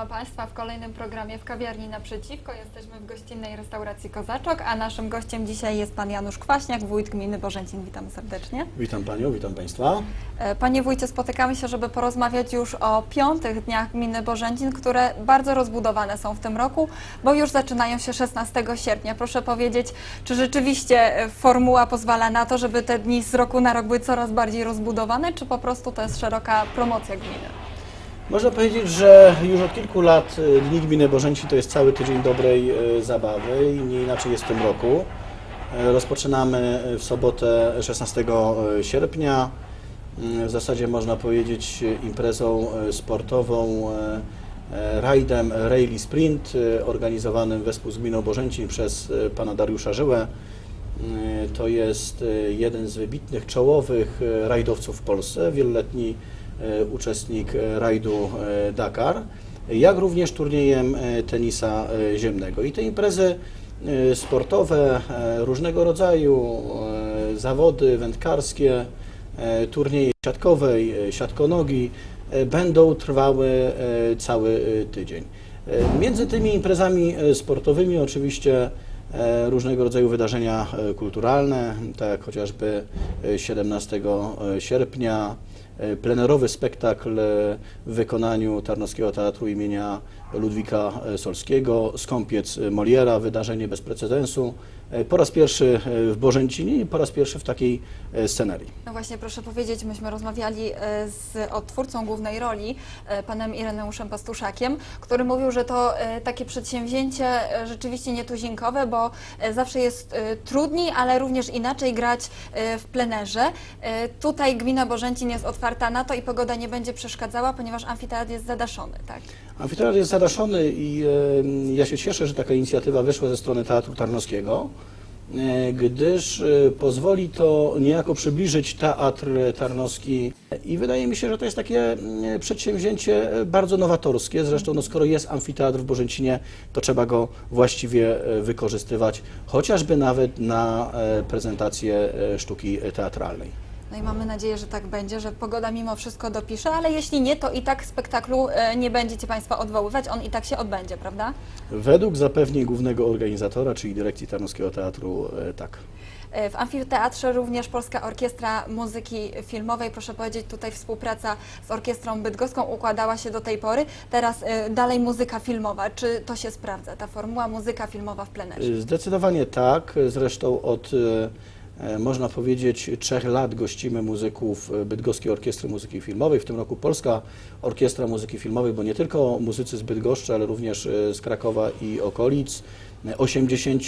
Witamy Państwa w kolejnym programie w kawiarni naprzeciwko. Jesteśmy w gościnnej restauracji Kozaczok, a naszym gościem dzisiaj jest Pan Janusz Kwaśniak, wójt gminy Bożęcin. Witamy serdecznie. Witam Panią, witam Państwa. E, Panie wójcie, spotykamy się, żeby porozmawiać już o piątych dniach gminy Bożęcin, które bardzo rozbudowane są w tym roku, bo już zaczynają się 16 sierpnia. Proszę powiedzieć, czy rzeczywiście e, formuła pozwala na to, żeby te dni z roku na rok były coraz bardziej rozbudowane, czy po prostu to jest szeroka promocja gminy? Można powiedzieć, że już od kilku lat y, Dni Gminy Bożęci to jest cały tydzień dobrej y, zabawy i nie inaczej jest w tym roku. Y, Rozpoczynamy w sobotę 16 sierpnia. W zasadzie można powiedzieć imprezą sportową, rajdem Rally Sprint organizowanym wespół z Gminą Bożęcin przez pana Dariusza Żyłę. To jest jeden z wybitnych, czołowych rajdowców w Polsce, wieloletni uczestnik y, rajdu y, Dakar, jak również turniejem tenisa ziemnego. I te imprezy sportowe, różnego rodzaju, zawody wędkarskie, turnieje siatkowej, siatkonogi będą trwały cały tydzień. Między tymi imprezami sportowymi oczywiście e, różnego rodzaju wydarzenia e, kulturalne, tak jak chociażby e, 17 sierpnia e, plenerowy spektakl e, w wykonaniu Tarnowskiego Teatru imienia Ludwika e, Solskiego, Skąpiec e, Moliera, wydarzenie bez precedensu, e, po raz pierwszy e, w Bożęcinie i po raz pierwszy w takiej e, scenerii. No właśnie, proszę powiedzieć, myśmy rozmawiali e, z odtwórcą głównej roli, e, panem Ireneuszem Pastuszakiem, który mówił, że to e, takie przedsięwzięcie e, rzeczywiście nietuzinkowe, bo e, zawsze jest e, trudniej, ale również inaczej grać e, w plenerze. E, Tutaj gmina Bożęcin jest otwarta na to i pogoda nie będzie przeszkadzała, ponieważ amfiteatr jest zadaszony, tak? Amfiteatr jest zadaszony i ja się cieszę, że taka inicjatywa wyszła ze strony Teatru Tarnowskiego, e, gdyż e, pozwoli to niejako przybliżyć Teatr Tarnowski i wydaje mi się, że to jest takie mm, przedsięwzięcie e, bardzo nowatorskie. Zresztą no, skoro jest amfiteatr w Bożęcinie, to trzeba go właściwie wykorzystywać, chociażby nawet na prezentację sztuki teatralnej. No i mamy nadzieję, że tak będzie, że pogoda mimo wszystko dopisze, ale jeśli nie, to i tak spektaklu e, nie będziecie Państwo odwoływać, on i tak się odbędzie, prawda? Według zapewnień głównego organizatora, czyli dyrekcji Tarnowskiego Teatru, e, tak. E, W amfiteatrze również Polska Orkiestra Muzyki Filmowej, proszę powiedzieć, tutaj współpraca z Orkiestrą Bydgoską układała się do tej pory. Teraz dalej muzyka filmowa. Czy to się sprawdza, ta formuła muzyka filmowa w plenerze? Zdecydowanie tak. Zresztą od, można powiedzieć, trzech lat gościmy muzyków e, Bydgoskiej Orkiestry Muzyki Filmowej. W tym roku Polska Orkiestra Muzyki Filmowej, bo nie tylko muzycy z Bydgoszczy, ale również e, z Krakowa i okolic. E, 80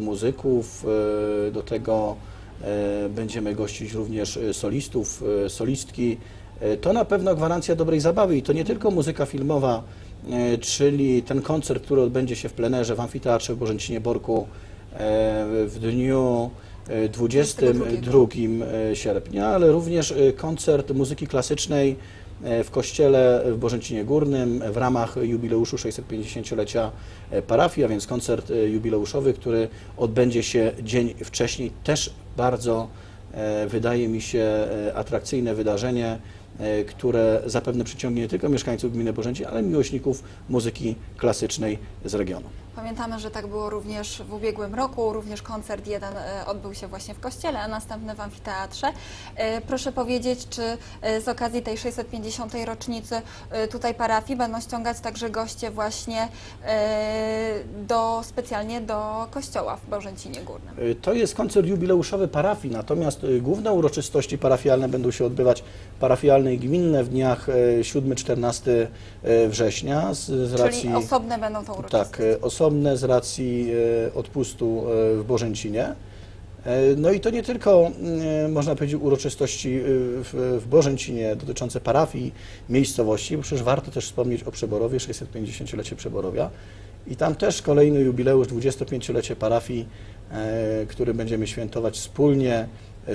muzyków. e, Do tego e, będziemy gościć również e, solistów, e, solistki. E, To na pewno gwarancja dobrej zabawy i to nie tylko muzyka filmowa, e, czyli ten koncert, który odbędzie się w plenerze w Amfiteatrze w Bożęcinie Borku e, w dniu e, 22 e, sierpnia, ale również e, koncert muzyki klasycznej e, w kościele w Bożęcinie Górnym w ramach jubileuszu 650-lecia e, parafii, a więc koncert jubileuszowy, który odbędzie się dzień wcześniej. Też bardzo, wydaje mi się, atrakcyjne wydarzenie, które zapewne przyciągnie nie tylko mieszkańców gminy Bożęcin, ale miłośników muzyki klasycznej z regionu. Pamiętamy, że tak było również w ubiegłym roku. Również koncert jeden e, odbył się właśnie w kościele, a następny w amfiteatrze. E, Proszę powiedzieć, czy e, z okazji tej 650. rocznicy e, tutaj parafii będą ściągać także goście właśnie e, do, specjalnie do kościoła w Bożęcinie Górnym? To jest koncert jubileuszowy parafii, natomiast główne uroczystości parafialne będą się odbywać parafialne i gminne w dniach y, 7-14 y, września z, z racji... Czyli osobne będą to uroczystości. Tak, y, osobne z racji odpustu w Bożęcinie. No i to nie tylko, y, można powiedzieć, uroczystości w, w Bożęcinie dotyczące parafii, miejscowości, bo przecież warto też wspomnieć o Przeborowie, 650-lecie Przeborowia. I tam też kolejny jubileusz, 25-lecie parafii, e, który będziemy świętować wspólnie e,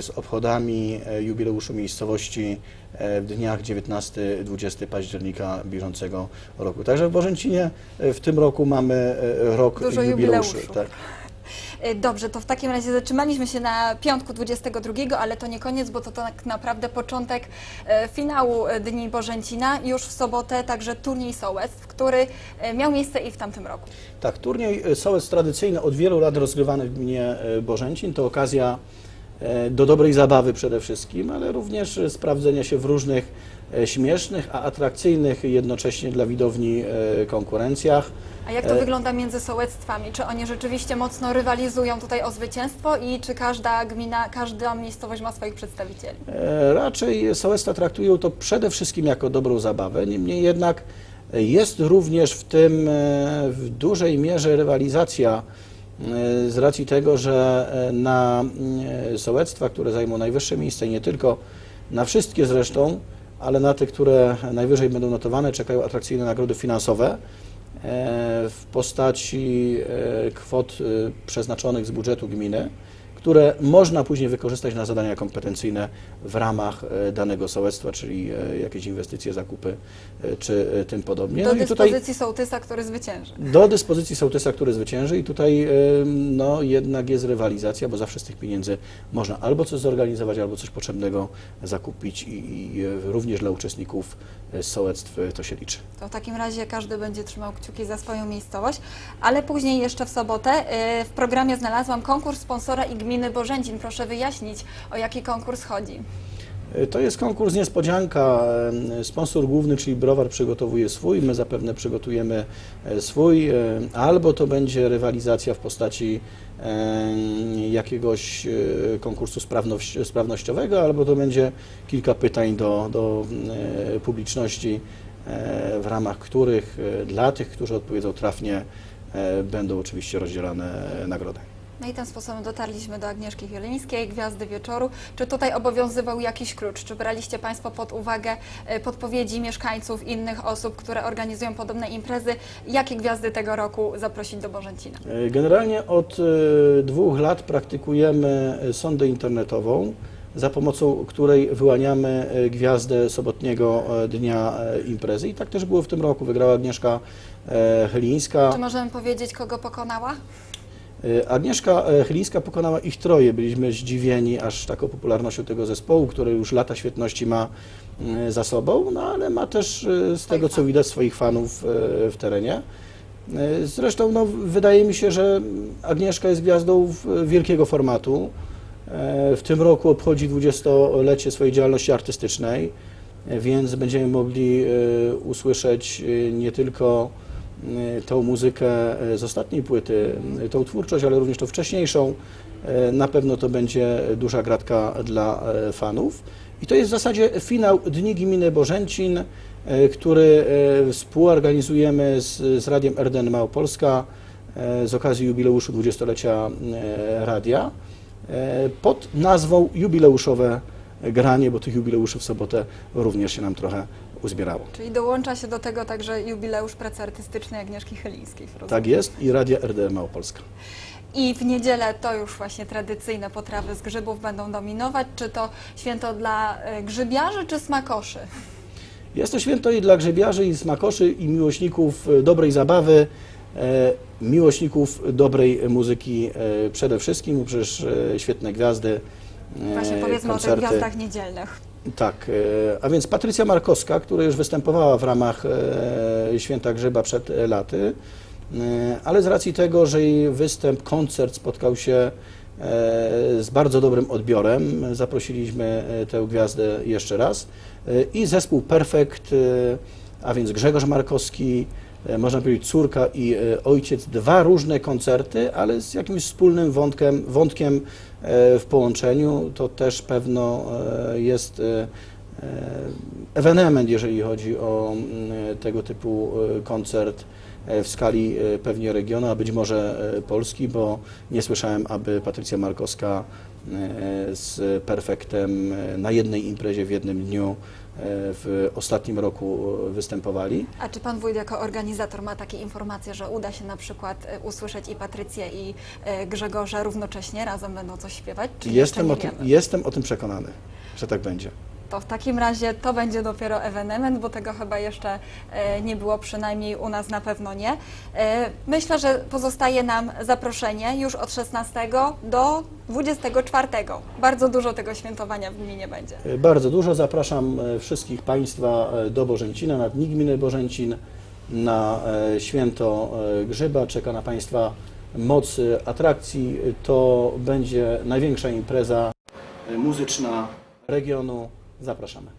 z obchodami e, jubileuszu miejscowości e, w dniach 19-20 października bieżącego roku. Także w Bożęcinie e, w tym roku mamy rok Dużo jubileuszy. jubileuszów. Tak. Dobrze, to w takim razie zatrzymaliśmy się na piątku 22, ale to nie koniec, bo to tak naprawdę początek finału Dni Bożęcina. Już w sobotę także turniej sołectw, który miał miejsce i w tamtym roku. Tak, turniej e, sołec tradycyjny od wielu lat rozgrywany w gminie Bożęcin to okazja do dobrej zabawy przede wszystkim, ale również e, sprawdzenia się w różnych e, śmiesznych, a atrakcyjnych jednocześnie dla widowni e, konkurencjach. A jak to E, wygląda między sołectwami? Czy oni rzeczywiście mocno rywalizują tutaj o zwycięstwo i czy każda gmina, każda miejscowość ma swoich przedstawicieli? E, Raczej sołectwa traktują to przede wszystkim jako dobrą zabawę, niemniej jednak e, jest również w tym e, w dużej mierze rywalizacja e, z racji tego, że e, na mm, sołectwa, które zajmą najwyższe miejsce nie tylko, na wszystkie zresztą, ale na te, które najwyżej będą notowane, czekają atrakcyjne nagrody finansowe e, w postaci e, kwot przeznaczonych z budżetu gminy, które można później wykorzystać na zadania kompetencyjne w ramach e, danego sołectwa, czyli e, jakieś inwestycje, zakupy e, czy tym podobnie. Do No i tutaj dyspozycji sołtysa, który zwycięży. do dyspozycji sołtysa, który zwycięży i tutaj no, jednak jest rywalizacja, bo zawsze z tych pieniędzy można albo coś zorganizować, albo coś potrzebnego zakupić i, i również dla uczestników sołectw to się liczy. To w takim razie każdy będzie trzymał kciuki za swoją miejscowość, ale później jeszcze w sobotę w programie znalazłam konkurs sponsora i gminy Bożęcin. Proszę wyjaśnić, o jaki konkurs chodzi. E, To jest konkurs niespodzianka. E, Sponsor główny, czyli browar, przygotowuje swój, my zapewne przygotujemy e, swój, albo to będzie rywalizacja w postaci jakiegoś konkursu sprawnościowego, albo to będzie kilka pytań do, do publiczności, w ramach których dla tych, którzy odpowiedzą trafnie, będą oczywiście rozdzielane nagrody. No i tym sposobem dotarliśmy do Agnieszki Wielińskiej, Gwiazdy Wieczoru. Czy tutaj obowiązywał jakiś klucz? Czy braliście Państwo pod uwagę e, podpowiedzi mieszkańców, innych osób, które organizują podobne imprezy? Jakie gwiazdy tego roku zaprosić do Bożęcina? E, Generalnie od e, dwóch lat praktykujemy sondę internetową, za pomocą której wyłaniamy gwiazdę sobotniego dnia imprezy. I tak też było w tym roku. Wygrała Agnieszka Chylińska. Czy możemy powiedzieć, kogo pokonała? E, Agnieszka e, Chylińska pokonała ich troje. Byliśmy zdziwieni aż taką popularnością tego zespołu, który już lata świetności ma mm, za sobą, no ale ma też e, z tego, co widać, swoich fanów e, w terenie. E, Zresztą no, wydaje mi się, że Agnieszka jest gwiazdą wielkiego formatu. E, W tym roku obchodzi 20-lecie swojej działalności artystycznej, e, więc będziemy mogli e, usłyszeć e, nie tylko e, tą muzykę e, z ostatniej płyty, e, tą twórczość, ale również tą wcześniejszą. Na pewno to będzie duża gratka dla fanów. I to jest w zasadzie finał Dni Gminy Bożęcin, który współorganizujemy z, z Radiem RDN Małopolska z okazji jubileuszu 20-lecia e, radia pod nazwą Jubileuszowe Granie, bo tych jubileuszy w sobotę również się nam trochę uzbierało. Czyli dołącza się do tego także jubileusz pracy artystycznej Agnieszki Chylińskiej. rozumiem. Tak jest i Radia RDM Małopolska. I w niedzielę to już właśnie tradycyjne potrawy z grzybów będą dominować. Czy to święto dla e, grzybiarzy czy smakoszy? Jest to święto i dla grzebiarzy, i smakoszy, i miłośników e, dobrej zabawy, e, miłośników dobrej muzyki e, przede wszystkim, bo przecież e, świetne gwiazdy, e, Właśnie powiedzmy o koncerty. tych gwiazdach niedzielnych. Tak, e, a więc Patrycja Markowska, która już występowała w ramach e, Święta Grzyba przed laty, e, ale z racji tego, że jej występ, koncert spotkał się z bardzo dobrym odbiorem, zaprosiliśmy tę gwiazdę jeszcze raz i zespół Perfekt, a więc Grzegorz Markowski, można powiedzieć córka i e, ojciec, dwa różne koncerty, ale z jakimś wspólnym wątkiem, wątkiem e, w połączeniu. To też pewno e, jest e, e, ewenement, jeżeli chodzi o mm, tego typu e, koncert e, w skali e, pewnie regionu, a być może e, Polski, bo nie słyszałem, aby Patrycja Markowska e, z Perfektem e, na jednej imprezie w jednym dniu e, w ostatnim roku e, występowali. A czy pan wójt jako organizator ma takie informacje, że uda się na przykład e, usłyszeć i Patrycję i e, Grzegorza równocześnie, razem będą coś śpiewać? Czy Jestem o, tym, jestem o tym przekonany, że tak będzie. To w takim razie to będzie dopiero ewenement, bo tego chyba jeszcze e, nie było, przynajmniej u nas na pewno nie. E, Myślę, że pozostaje nam zaproszenie już od 16 do 24. Bardzo dużo tego świętowania w gminie będzie. E, Bardzo dużo. Zapraszam wszystkich Państwa do Bożęcina, na Dni Gminy Bożęcin, na święto Grzyba. Czeka na Państwa moc atrakcji. To będzie największa impreza muzyczna regionu. Zapraszamy.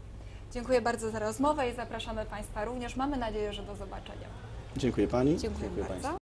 Dziękuję bardzo za rozmowę i zapraszamy Państwa również. Mamy nadzieję, że do zobaczenia. Dziękuję Pani. Dziękuję bardzo. Państwu.